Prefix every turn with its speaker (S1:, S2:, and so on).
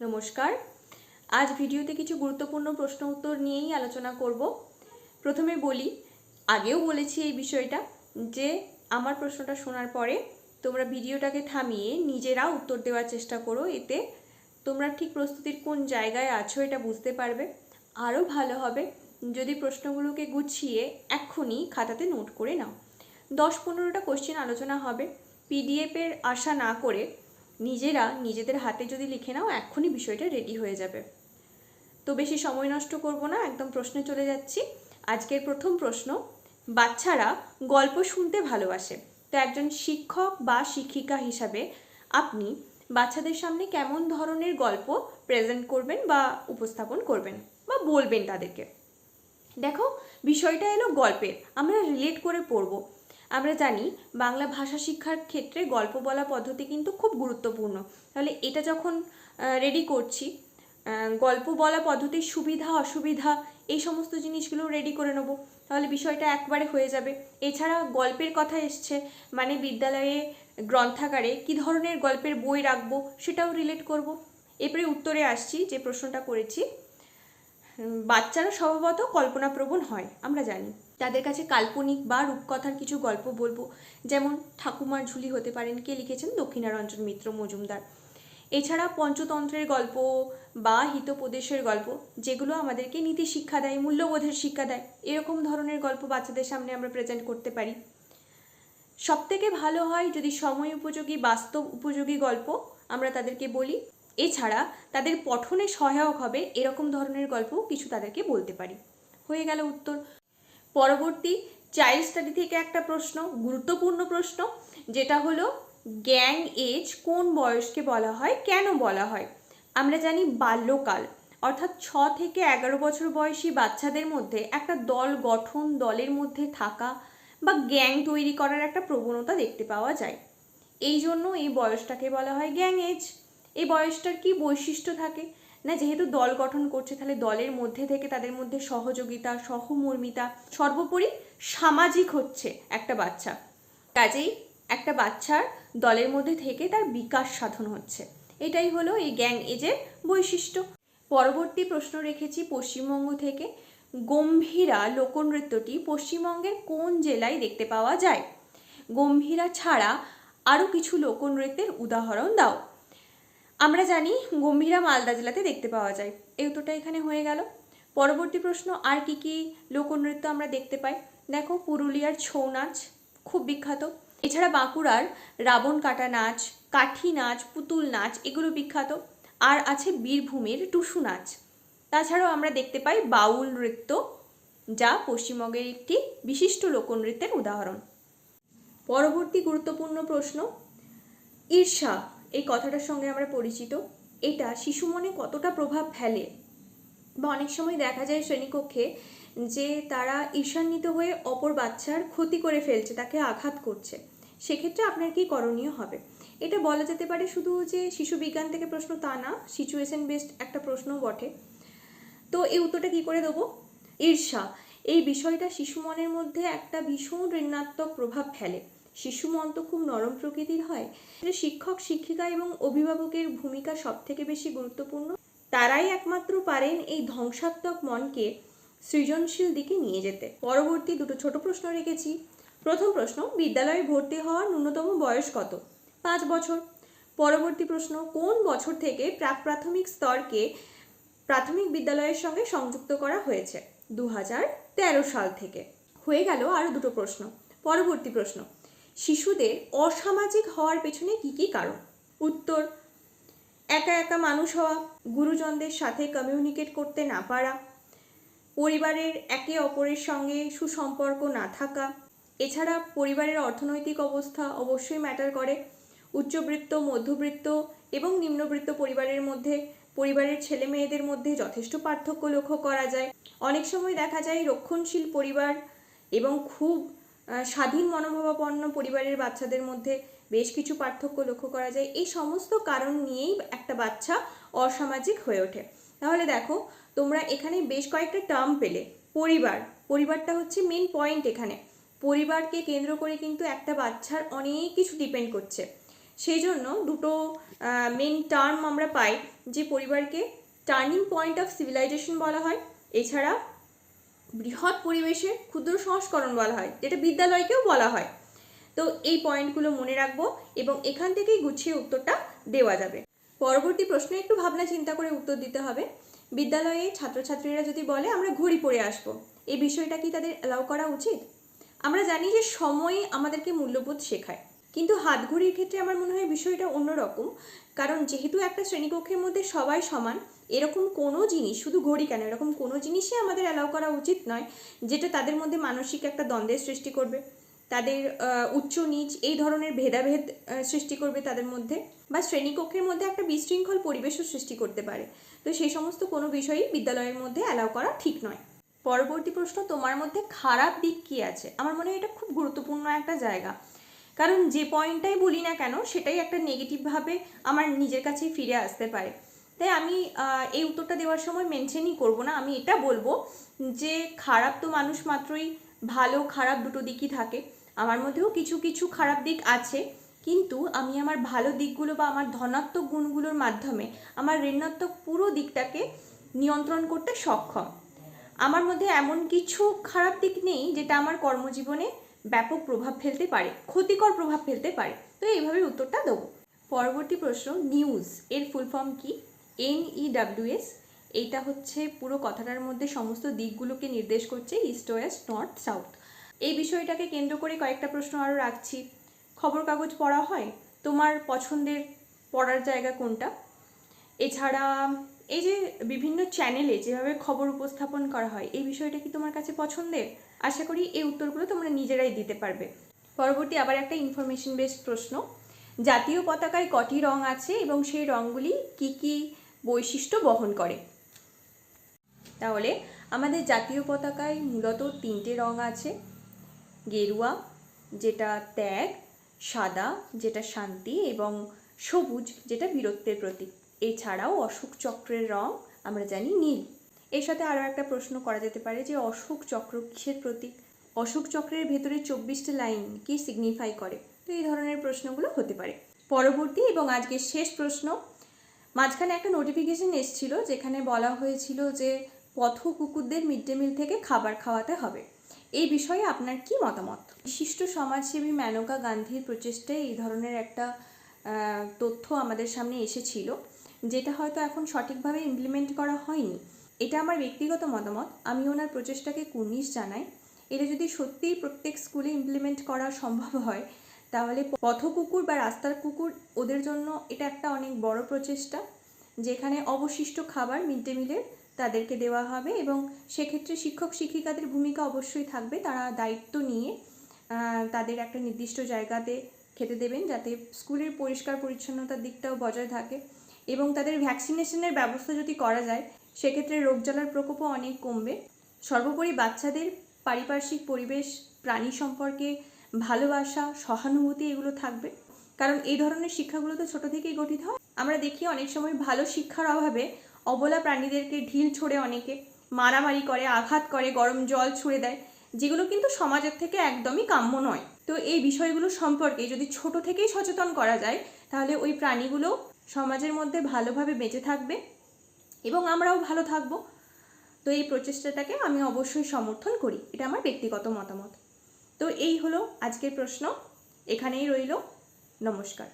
S1: নমস্কার। আজ ভিডিওতে কিছু গুরুত্বপূর্ণ প্রশ্ন উত্তর নিয়েই আলোচনা করব। প্রথমে বলি, আগেও বলেছি এই বিষয়টা যে, আমার প্রশ্নটা শোনার পরে তোমরা ভিডিওটাকে থামিয়ে নিজেরা উত্তর দেওয়ার চেষ্টা করো। এতে তোমরা ঠিক প্রস্তুতির কোন জায়গায় আছো এটা বুঝতে পারবে। আরও ভালো হবে যদি প্রশ্নগুলোকে গুছিয়ে এক্ষুনি খাতাতে নোট করে নাও। দশ পনেরোটা কোশ্চেন আলোচনা হবে। পিডিএফের আশা না করে নিজেরা নিজেদের হাতে যদি লিখে নাও, এক্ষুনি বিষয়টা রেডি হয়ে যাবে। তো বেশি সময় নষ্ট করব না, একদম প্রশ্নে চলে যাচ্ছি। আজকের প্রথম প্রশ্ন, বাচ্চারা গল্প শুনতে ভালোবাসে। তো একজন শিক্ষক বা শিক্ষিকা হিসাবে আপনি বাচ্চাদের সামনে কেমন ধরনের গল্প প্রেজেন্ট করবেন বা উপস্থাপন করবেন বা বলবেন তাদেরকে? দেখো, বিষয়টা এলো গল্পের। আমরা রিলেট করে পড়ব। আমরা জানি বাংলা ভাষা শিক্ষার ক্ষেত্রে গল্প বলা পদ্ধতি কিন্তু খুব গুরুত্বপূর্ণ। তাহলে এটা যখন রেডি করছি গল্প বলা পদ্ধতির সুবিধা, অসুবিধা, এই সমস্ত জিনিসগুলো রেডি করে নেব, তাহলে বিষয়টা একবারে হয়ে যাবে। এছাড়া গল্পের কথা এসছে মানে বিদ্যালয়ে গ্রন্থাগারে কি ধরনের গল্পের বই রাখব সেটাও রিলেট করব। এরপরে উত্তরে আসছি যে প্রশ্নটা করেছি বাচ্চারা স্বভাবত কল্পনাপ্রবণ হয়, আমরা জানি। তাদের কাছে কাল্পনিক বা রূপকথার কিছু গল্প বলব। যেমন, ঠাকুমার ঝুলি হতে পারেন, কে লিখেছেন? দক্ষিণারঞ্জন মিত্র মজুমদার। এছাড়া পঞ্চতন্ত্রের গল্প বা হিতোপদেশের গল্প, যেগুলো আমাদেরকে নীতি শিক্ষা দেয়, মূল্যবোধের শিক্ষা দেয়, এরকম ধরনের গল্প বাচ্চাদের সামনে আমরা প্রেজেন্ট করতে পারি। সব থেকে ভালো হয় যদি সময় উপযোগী, বাস্তব উপযোগী গল্প আমরা তাদেরকে বলি। এছাড়া তাদের পঠনে সহায়ক হবে, এরকম ধরনের গল্প কিছু তাদেরকে বলতে পারি। হয়ে গেল উত্তর। পরবর্তী চাইল্ড স্টাডি থেকে একটা প্রশ্ন, গুরুত্বপূর্ণ প্রশ্ন, যেটা হলো, গ্যাং এজ কোন বয়সকে বলা হয়, কেন বলা হয়? আমরা জানি বাল্যকাল, অর্থাৎ ছ থেকে এগারো বছর বয়সী বাচ্চাদের মধ্যে একটা দল গঠন দলের মধ্যে থাকা বা গ্যাং তৈরি করার একটা প্রবণতা দেখতে পাওয়া যায়। এই জন্য এই বয়সটাকে বলা হয় গ্যাং এজ। এই বয়সটার কি বৈশিষ্ট্য থাকে? না, যেহেতু দল গঠন করছে, তাহলে দলের মধ্যে থেকে তাদের মধ্যে সহযোগিতা, সহমর্মিতা, সর্বোপরি সামাজিক হচ্ছে একটা বাচ্চা। কাজেই একটা বাচ্চার দলের মধ্যে থেকে তার বিকাশ সাধন হচ্ছে। এটাই হলো এই গ্যাং এজের বৈশিষ্ট্য। পরবর্তী প্রশ্ন রেখেছি পশ্চিমবঙ্গ থেকে। গম্ভীরা লোকনৃত্যটি পশ্চিমবঙ্গের কোন জেলায় দেখতে পাওয়া যায়? গম্ভীরা ছাড়া আরও কিছু লোকনৃত্যের উদাহরণ দাও। আমরা জানি গম্ভীরা মালদা জেলাতে দেখতে পাওয়া যায়। এই উত্তরটা এখানে হয়ে গেল। পরবর্তী প্রশ্ন, আর কি কি লোকনৃত্য আমরা দেখতে পাই? দেখো, পুরুলিয়ার ছৌ নাচ, খুব বিখ্যাত। এছাড়া বাঁকুড়ার রাবণ কাটা নাচ, কাঠি নাচ, পুতুল নাচ, এগুলো বিখ্যাত। আর আছে বীরভূমের টুসু নাচ। তাছাড়াও আমরা দেখতে পাই বাউল নৃত্য, যা পশ্চিমবঙ্গের একটি বিশিষ্ট লোকনৃত্যের উদাহরণ। পরবর্তী গুরুত্বপূর্ণ প্রশ্ন, ঈর্ষা। এই কথাটার সঙ্গে আমরা পরিচিত। এটা শিশু মনে কতটা প্রভাব ফেলে? বা অনেক সময় দেখা যায় শ্রেণীকক্ষে যে তারা ঈর্ষান্বিত হয়ে অপর বাচ্চার ক্ষতি করে ফেলছে, তাকে আঘাত করছে। সেক্ষেত্রে আপনার কি করণীয় হবে? এটা বলা যেতে পারে শুধু যে শিশু বিজ্ঞান থেকে প্রশ্ন তা না সিচুয়েশন বেসড একটা প্রশ্নও বটে। তো এই উত্তরটা কি করে দেবো? ঈর্ষা। এই বিষয়টা শিশু মনের মধ্যে একটা ভীষণ ঋণাত্মক প্রভাব ফেলে। শিশু মন তো খুব নরম প্রকৃতির হয়। শিক্ষক, শিক্ষিকা এবং অভিভাবকের ভূমিকা সব থেকে বেশি গুরুত্বপূর্ণ? তারাই একমাত্র পারেন এই ধ্বংসাত্মক মনকে সৃজনশীল দিকে নিয়ে যেতে। পরবর্তী দুটো ছোট প্রশ্ন রেখেছি। প্রথম প্রশ্ন, বিদ্যালয়ে ভর্তি হওয়ার ন্যূনতম বয়স কত? পাঁচ বছর। পরবর্তী প্রশ্ন, কোন বছর থেকে প্রাক প্রাথমিক স্তরকে প্রাথমিক বিদ্যালয়ের সঙ্গে সংযুক্ত করা হয়েছে? দু সাল থেকে। হয়ে গেল আরও দুটো প্রশ্ন। পরবর্তী প্রশ্ন শিশুদের অসামাজিক হওয়ার পেছনে কি কি কারণ? উত্তর, একা একা মানুষ হওয়া, গুরুজনদের সাথে কমিউনিকেট করতে না পারা, পরিবারের একে অপরের সঙ্গে সুসম্পর্ক না থাকা, এছাড়া পরিবারের অর্থনৈতিক অবস্থা অবশ্যই ম্যাটার করে, উচ্চবৃত্ত, মধ্যবৃত্ত এবং নিম্নবৃত্ত পরিবারের মধ্যে, পরিবারের ছেলে মেয়েদের মধ্যে যথেষ্ট পার্থক্য লক্ষ্য করা যায়। অনেক সময় দেখা যায় রক্ষণশীল পরিবার এবং খুব স্বাধীন মনোভাবাপন্ন পরিবারের বাচ্চাদের মধ্যে বেশ কিছু পার্থক্য লক্ষ্য করা যায়। এই সমস্ত কারণ নিয়েই একটা বাচ্চা অসামাজিক হয়ে ওঠে। তাহলে দেখো, তোমরা এখানে বেশ কয়েকটা টার্ম পেলে। পরিবার। পরিবারটা হচ্ছে মেন পয়েন্ট এখানে। পরিবারকে কেন্দ্র করে কিন্তু একটা বাচ্চার অনেক কিছু ডিপেন্ড করছে। সেই জন্য দুটো মেন টার্ম আমরা পাই, যে পরিবারকে টার্নিং পয়েন্ট অফ সিভিলাইজেশন বলা হয়। এছাড়া বৃহৎ পরিবেশে ক্ষুদ্র সংস্করণ বলা হয়, যেটা বিদ্যালয়কেও বলা হয়। তো এই পয়েন্টগুলো মনে রাখব এবং এখান থেকেই গুছিয়ে উত্তরটা দেওয়া যাবে। পরবর্তী প্রশ্নে একটু ভাবনা চিন্তা করে উত্তর দিতে হবে। বিদ্যালয়ে ছাত্রছাত্রীরা যদি বলে, আমরা ঘড়ি পড়ে আসব এই বিষয়টা কি তাদের অ্যালাউ করা উচিত? আমরা জানি যে সময় আমাদেরকে মূল্যবোধ শেখায়। কিন্তু হাত ঘড়ির ক্ষেত্রে আমার মনে হয় বিষয়টা অন্যরকম। কারণ যেহেতু একটা শ্রেণীকক্ষের মধ্যে সবাই সমান, এরকম কোনো জিনিস, শুধু ঘড়ি কেন, এরকম কোনো জিনিসই আমাদের অ্যালাউ করা উচিত নয় যেটা তাদের মধ্যে মানসিক একটা দ্বন্দ্বের সৃষ্টি করবে। তাদের উচ্চ নিচ এই ধরনের ভেদাভেদ সৃষ্টি করবে তাদের মধ্যে বা শ্রেণীকক্ষের মধ্যে একটা বিশৃঙ্খল পরিবেশও সৃষ্টি করতে পারে। তো সেই সমস্ত কোনো বিষয়ই বিদ্যালয়ের মধ্যে অ্যালাউ করা ঠিক নয়। পরবর্তী প্রশ্ন, তোমার মধ্যে খারাপ দিক কি আছে? আমার মনে হয় এটা খুব গুরুত্বপূর্ণ একটা জায়গা। কারণ যে পয়েন্টটাই বলি না কেন, সেটাই একটা নেগেটিভভাবে আমার নিজের কাছেই ফিরে আসতে পারে। তাই আমি এই উত্তরটা দেওয়ার সময় মেনশনই করব না, আমি এটা বলব যে খারাপ তো মানুষ মাত্রই, ভালো খারাপ দুটো দিকই থাকে। আমার মধ্যেও কিছু কিছু খারাপ দিক আছে, কিন্তু আমি আমার ভালো দিকগুলো বা আমার ধনাত্মক গুণগুলোর মাধ্যমে আমার ঋণাত্মক পুরো দিকটাকে নিয়ন্ত্রণ করতে সক্ষম। আমার মধ্যে এমন কিছু খারাপ দিক নেই, যেটা আমার কর্মজীবনে ব্যাপক প্রভাব ফেলতে পারে, ক্ষতিকর প্রভাব ফেলতে পারে। তো এইভাবে উত্তরটা দেবো। পরবর্তী প্রশ্ন নিউজ এর ফুল ফর্ম কি? এন ই ডাব্লিউএস এইটা হচ্ছে পুরো কথাটার মধ্যে সমস্ত দিকগুলোকে নির্দেশ করছে ইস্ট ওয়েস্ট নর্থ সাউথ এই বিষয়টাকে কেন্দ্র করে কয়েকটা প্রশ্ন আরও রাখছি। খবর কাগজ পড়া হয়? তোমার পছন্দের পড়ার জায়গা কোনটা? এছাড়া এই যে বিভিন্ন চ্যানেলে যেভাবে খবর উপস্থাপন করা হয়, এই বিষয়টা কি তোমার কাছে পছন্দের? আশা করি এই উত্তরগুলো তোমরা নিজেরাই দিতে পারবে। পরবর্তী আবার একটা ইনফরমেশন বেসড প্রশ্ন। জাতীয় পতাকায় কটি রং আছে এবং সেই রঙগুলি কি কি বৈশিষ্ট্য বহন করে? তাহলে আমাদের জাতীয় পতাকায় মূলত তিনটে রং আছে। গেরুয়া, যেটা ত্যাগ, সাদা, যেটা শান্তি, এবং সবুজ, যেটা বীরত্বের প্রতীক। এছাড়াও অশোক চক্রের রং, আমরা জানি নীল। এর সাথে আরও একটা প্রশ্ন করা যেতে পারে যে অশোক চক্র কিসের প্রতীক? অশোক চক্রের ভেতরে চব্বিশটা লাইন কি সিগনিফাই করে? তো এই ধরনের প্রশ্নগুলো হতে পারে। পরবর্তী এবং আজকের শেষ প্রশ্ন। মাঝখানে একটা নোটিফিকেশন এসেছিল যেখানে বলা হয়েছিল যে পথ কুকুরদের মিড ডে মিল থেকে খাবার খাওয়াতে হবে। এই বিষয়ে আপনার কি মতামত? বিশিষ্ট সমাজসেবী মেনকা গান্ধীর প্রচেষ্টায় এই ধরনের একটা তথ্য আমাদের সামনে এসেছিল, যেটা হয়তো এখন সঠিকভাবে ইমপ্লিমেন্ট করা হয়নি। এটা আমার ব্যক্তিগত মতামত। আমি ওনার প্রচেষ্টাকে কুর্নিশ জানাই। এটা যদি সত্যিই প্রত্যেক স্কুলে ইমপ্লিমেন্ট করা সম্ভব হয়, তাহলে পথ কুকুর বা রাস্তার কুকুর, ওদের জন্য এটা একটা অনেক বড় প্রচেষ্টা, যেখানে অবশিষ্ট খাবার মিড ডে মিলের তাদেরকে দেওয়া হবে এবং সেক্ষেত্রে শিক্ষক শিক্ষিকাদের ভূমিকা অবশ্যই থাকবে। তারা দায়িত্ব নিয়ে তাদের একটা নির্দিষ্ট জায়গাতে খেতে দেবেন যাতে স্কুলের পরিষ্কার পরিচ্ছন্নতার দিকটাও বজায় থাকে এবং তাদের ভ্যাকসিনেশনের ব্যবস্থা যদি করা যায় সেক্ষেত্রে রোগ জ্বালার প্রকোপও অনেক কমবে। সর্বোপরি বাচ্চাদের পারিপার্শ্বিক পরিবেশ, প্রাণী সম্পর্কে ভালোবাসা, সহানুভূতি এগুলো থাকবে। কারণ এই ধরনের শিক্ষাগুলো তো ছোটো থেকেই গঠিত হয়। আমরা দেখি অনেক সময় ভালো শিক্ষার অভাবে অবলা প্রাণীদেরকে ঢিল ছড়ে অনেকে, মারামারি করে, আঘাত করে, গরম জল ছুঁড়ে দেয়, যেগুলো কিন্তু সমাজের থেকে একদমই কাম্য নয়। তো এই বিষয়গুলো সম্পর্কে যদি ছোট থেকেই সচেতন করা যায়, তাহলে ওই প্রাণীগুলো সমাজের মধ্যে ভালোভাবে বেঁচে থাকবে। এবং আমরাও ভালো থাকব। তো এই প্রচেষ্টাটাকে আমি অবশ্যই সমর্থন করি। এটা আমার ব্যক্তিগত মতামত। তো এই হলো আজকের প্রশ্ন। এখানেই রইল। নমস্কার।